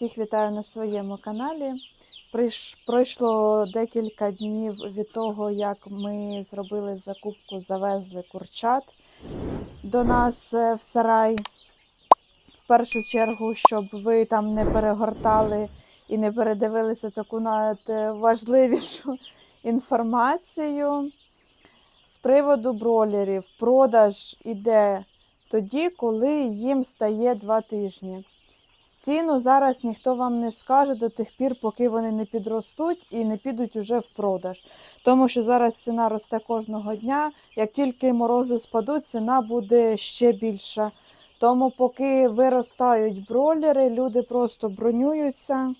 Всіх вітаю на своєму каналі. Пройшло декілька днів від того, як ми зробили закупку, завезли курчат до нас е, в сарай. В першу чергу, щоб ви там не перегортали і не передивилися таку навіть е, інформацію. З приводу бролерів, продаж іде тоді, коли їм стає два тижні. Ціну зараз ніхто вам не скаже до тих пір, поки вони не підростуть і не підуть уже в продаж. Тому що зараз ціна росте кожного дня. Як тільки морози спадуть, ціна буде ще більша. Тому, поки виростають бролери, люди просто бронюються,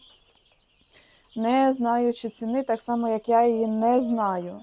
не знаючи ціни, так само як я її не знаю.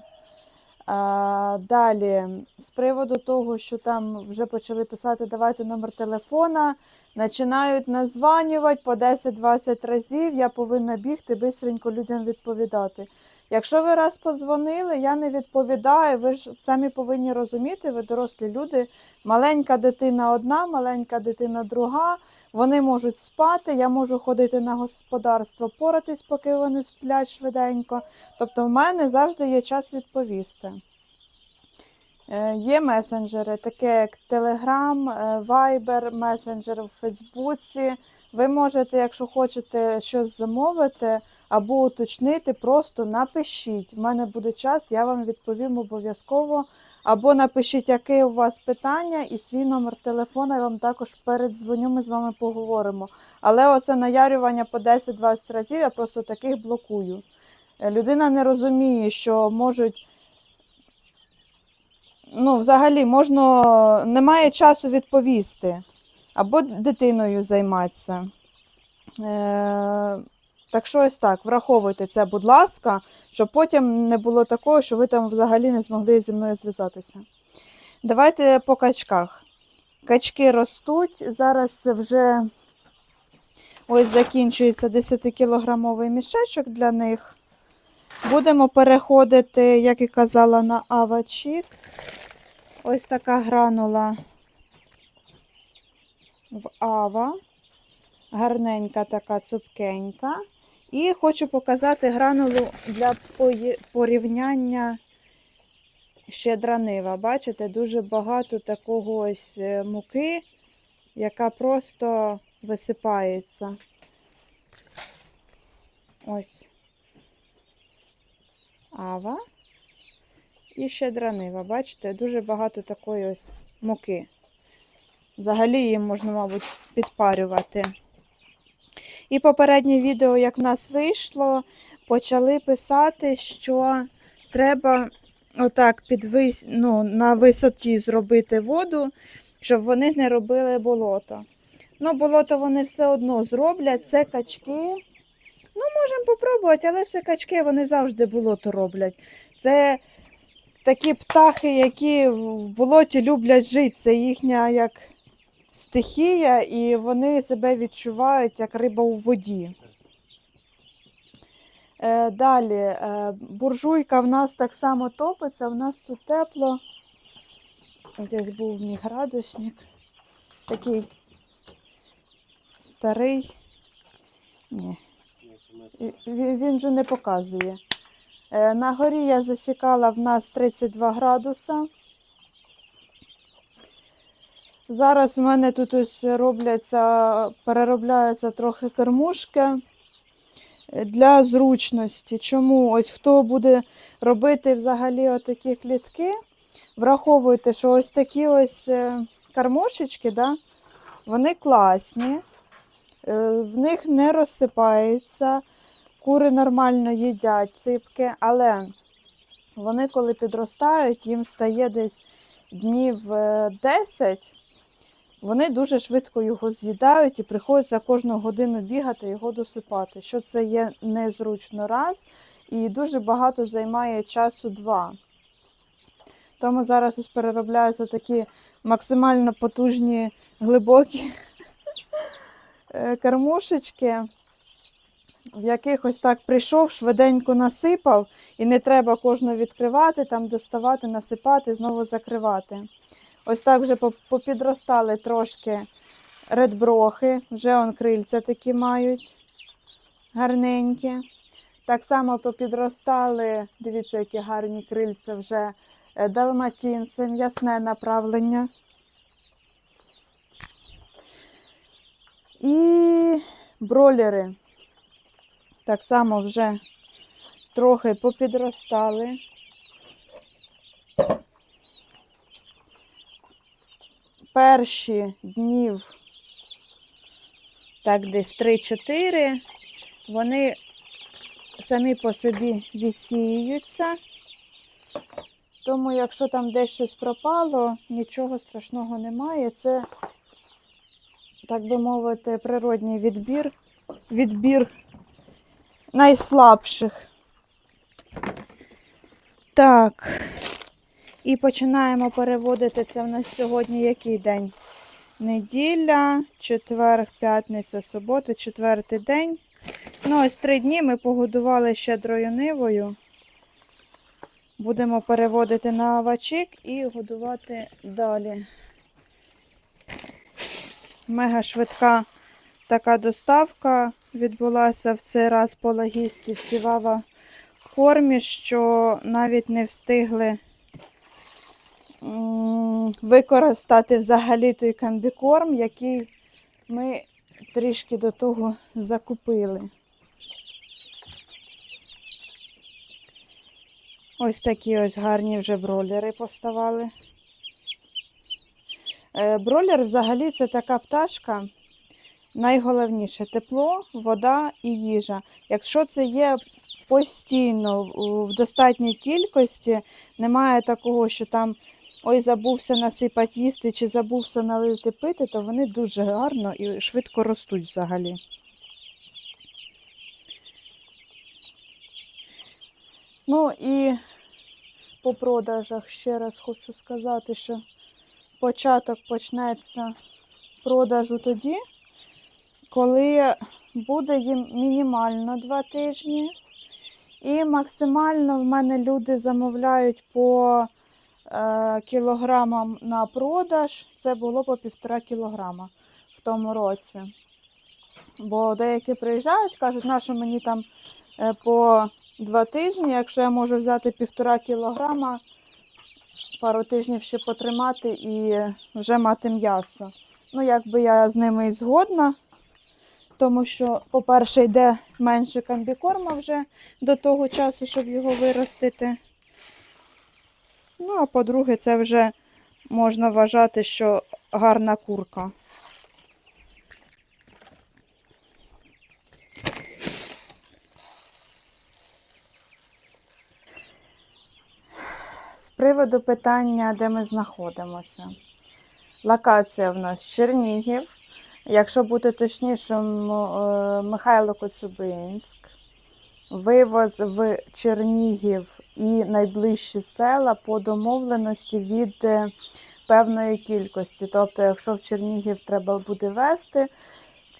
Далі, з приводу того, що там вже почали писати, давайте номер телефона, починають названювати по 10-20 разів, я повинна бігти, бистренько людям відповідати. Якщо ви раз подзвонили, я не відповідаю, ви ж самі повинні розуміти, ви дорослі люди, маленька дитина одна, маленька дитина друга, вони можуть спати, я можу ходити на господарство, поратись, поки вони сплять швиденько. Тобто в мене завжди є час відповісти. Е, Є месенджери, таке як Telegram, е, Viber, месенджер в Фейсбуці. Ви можете, якщо хочете щось замовити або уточнити, просто напишіть. У мене буде час, я вам відповім обов'язково. Або напишіть, яке у вас питання, і свій номер телефона я вам також передзвоню, ми з вами поговоримо. Але оце наярювання по 10-20 разів я просто таких блокую. Е, Людина не розуміє, що можуть. Ну, взагалі, можна, немає часу відповісти або дитиною займатися. Е, так що ось так, враховуйте це, будь ласка, щоб потім не було такого, що ви там взагалі не змогли зі мною зв'язатися. Давайте по качках. Качки ростуть. Зараз вже ось закінчується 10-кілограмовий мішечок для них. Будемо переходити, як і казала, на авачік. Ось така гранула в ава. Гарненька така цупкенька. І хочу показати гранулу для порівняння щедранива. Бачите, дуже багато такого ось е, муки, яка просто висипається. Ось. Ава. І щедранива. Бачите, дуже багато такої ось муки. Взагалі її можна, мабуть, підпарювати. І попереднє відео, як в нас вийшло, почали писати, що треба отак підвис... ну, на висоті зробити воду, щоб вони не робили болото. Ну, болото вони все одно зроблять, це качки. Ну, можемо попробувати, але це качки, вони завжди болото роблять. Це такі птахи, які в болоті люблять жити. Це їхня як стихія, і вони себе відчувають як риба у воді. Е, далі, е, буржуйка в нас так само топиться, в нас тут тепло. Десь був мій градусник. Такий старий. Ні. Він, вже не показує. Е, На горі я засікала в нас 32 градуса. Зараз в мене тут ось робляться, переробляються трохи кормушки е, для зручності. Чому? Ось хто буде робити взагалі отакі клітки, враховуйте, що ось такі ось е, кормушечки, да, вони класні, е, в них не розсипається, кури нормально їдять ципки, але вони, коли підростають, їм стає десь днів е, 10. Вони дуже швидко його з'їдають і приходиться кожну годину бігати його досипати. Що це є незручно раз, і дуже багато займає часу два. Тому зараз ось переробляються такі максимально потужні, глибокі е, кормушечки, в яких ось так прийшов, швиденько насипав, і не треба кожну відкривати, там доставати, насипати, знову закривати. Ось так вже попідростали трошки редброхи, вже он крильця такі мають. гарненькі. Так само попідростали, дивіться, які гарні крильця вже е, далматінці, м'ясне направлення. І бролери так само вже трохи попідростали. Перші днів, так десь 3-4, вони самі по собі вісіються. Тому, якщо там десь щось пропало, нічого страшного немає. Це, так би мовити, природній відбір, відбір найслабших. Так. І починаємо переводити це в нас сьогодні який день? Неділя, четвер, п'ятниця, субота, четвертий день. Ну, ось три дні ми погодували щедрою нивою. Будемо переводити на авачик і годувати далі. Мега швидка така доставка відбулася в цей раз по логістиці Вава кормі, що навіть не встигли використати взагалі той комбікорм, який ми трішки до того закупили. Ось такі ось гарні вже бролери поставали. Е, Бролер взагалі це така пташка. Найголовніше тепло, вода і їжа. Якщо це є постійно в достатній кількості, немає такого, що там ой, забувся насипати їсти чи забувся налити пити, то вони дуже гарно і швидко ростуть взагалі. Ну і по продажах ще раз хочу сказати, що початок почнеться продажу тоді, коли буде їм мінімально два тижні. І максимально в мене люди замовляють по кілограмам на продаж. Це було по півтора кілограма в тому році. Бо деякі приїжджають, кажуть, на що мені там е, по два тижні, якщо я можу взяти півтора кілограма, пару тижнів ще потримати і вже мати м'ясо. Ну, якби я з ними і згодна, тому що, по-перше, йде менше комбікорма вже до того часу, щоб його виростити. Ну, а по-друге, це вже можна вважати, що гарна курка. З приводу питання, де ми знаходимося. Локація в нас Чернігів. Якщо бути точнішим, е, Михайло Коцюбинськ. Вивоз в Чернігів і найближчі села по домовленості від е, певної кількості. Тобто, якщо в Чернігів треба буде вести,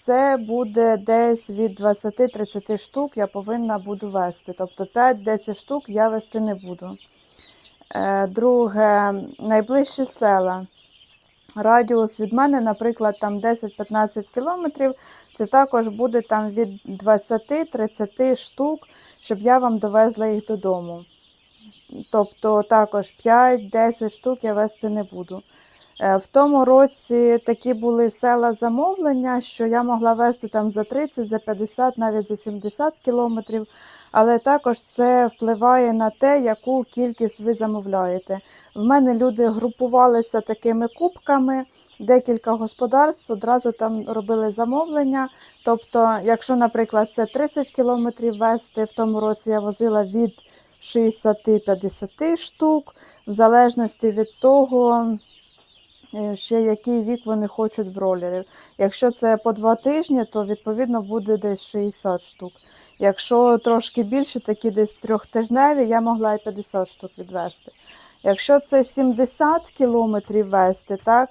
це буде десь від 20-30 штук я повинна буду вести. Тобто 5-10 штук я вести не буду. Е, Друге, найближчі села. Радіус від мене, наприклад, там 10-15 кілометрів, це також буде там від 20-30 штук, щоб я вам довезла їх додому. Тобто також 5-10 штук я вести не буду. Е, В тому році такі були села замовлення, що я могла вести там за 30, за 50, навіть за 70 кілометрів. Але також це впливає на те, яку кількість ви замовляєте. В мене люди групувалися такими кубками, декілька господарств одразу там робили замовлення. Тобто, якщо, наприклад, це 30 кілометрів вести, в тому році я возила від 60-50 штук, в залежності від того, ще який вік вони хочуть бролерів. Якщо це по два тижні, то відповідно буде десь 60 штук. Якщо трошки більше, такі десь трьохтижневі, я могла і 50 штук відвести. Якщо це 70 кілометрів вести, так,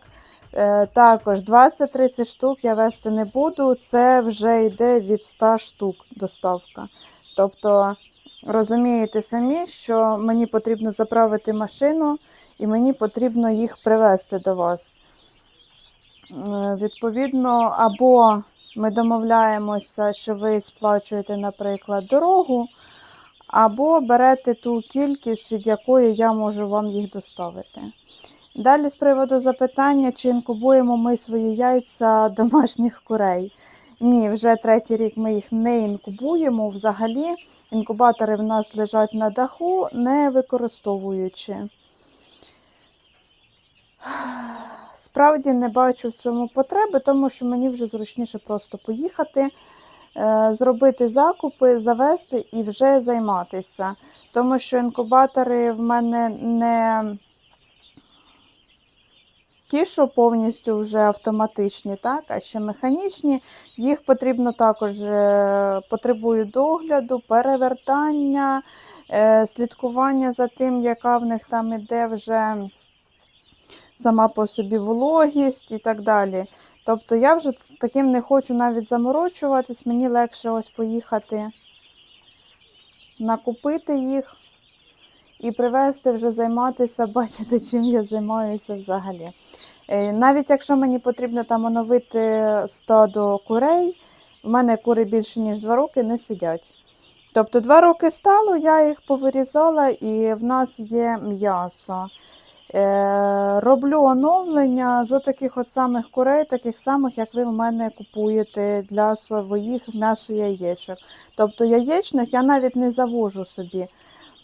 е, також 20-30 штук я вести не буду, це вже йде від 100 штук доставка. Тобто, розумієте самі, що мені потрібно заправити машину і мені потрібно їх привезти до вас. Е, Відповідно, або Ми домовляємося, що ви сплачуєте, наприклад, дорогу, або берете ту кількість, від якої я можу вам їх доставити. Далі з приводу запитання, чи інкубуємо ми свої яйця домашніх курей. Ні, вже третій рік ми їх не інкубуємо. Взагалі, інкубатори в нас лежать на даху, не використовуючи. Справді не бачу в цьому потреби, тому що мені вже зручніше просто поїхати, е, зробити закупи, завести і вже займатися. Тому що інкубатори в мене не ті, що повністю вже автоматичні, так, а ще механічні. Їх потрібно також е, потребують догляду, перевертання, е, слідкування за тим, яка в них там іде вже сама по собі вологість і так далі. Тобто я вже таким не хочу навіть заморочуватись, мені легше ось поїхати, накупити їх і привезти вже займатися, бачити, чим я займаюся взагалі. Е, Навіть якщо мені потрібно там оновити стадо курей, в мене кури більше ніж два роки не сидять. Тобто два роки стало, я їх повирізала і в нас є м'ясо. Е, роблю оновлення з таких от самих курей, таких самих, як ви в мене купуєте для своїх м'ясо яєчок. Тобто яєчних я навіть не завожу собі.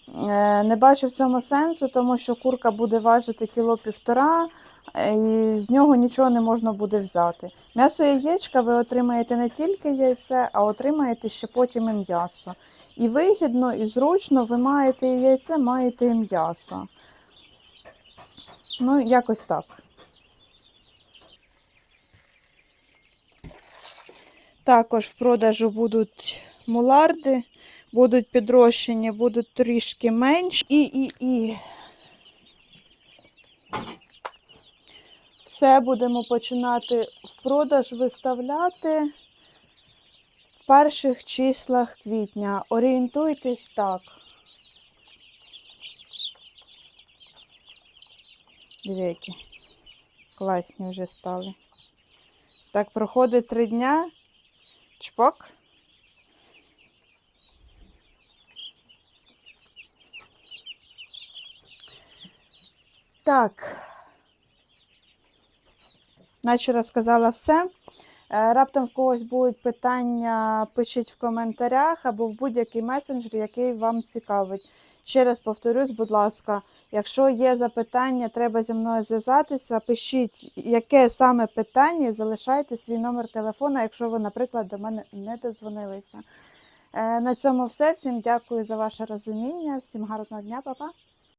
Е, Не бачу в цьому сенсу, тому що курка буде важити кіло півтора, е, і з нього нічого не можна буде взяти. М'ясо яєчка ви отримаєте не тільки яйце, а отримаєте ще потім і м'ясо. І вигідно, і зручно ви маєте і яйце, маєте і м'ясо. Ну, якось так. Також в продажу будуть муларди, будуть підрощені, будуть трішки менші. І, і, і. Все будемо починати в продаж виставляти в перших числах квітня. Орієнтуйтесь так. Які класні вже стали. Так, проходить три дня. Чпок. Так. Наче розказала все. Е, Раптом в когось будуть питання, пишіть в коментарях або в будь-який месенджер, який вам цікавить. Ще раз повторюсь, будь ласка, якщо є запитання, треба зі мною зв'язатися. Пишіть, яке саме питання, залишайте свій номер телефона, якщо ви, наприклад, до мене не додзвонилися. Е, На цьому все. Всім дякую за ваше розуміння. Всім гарного дня, па-па.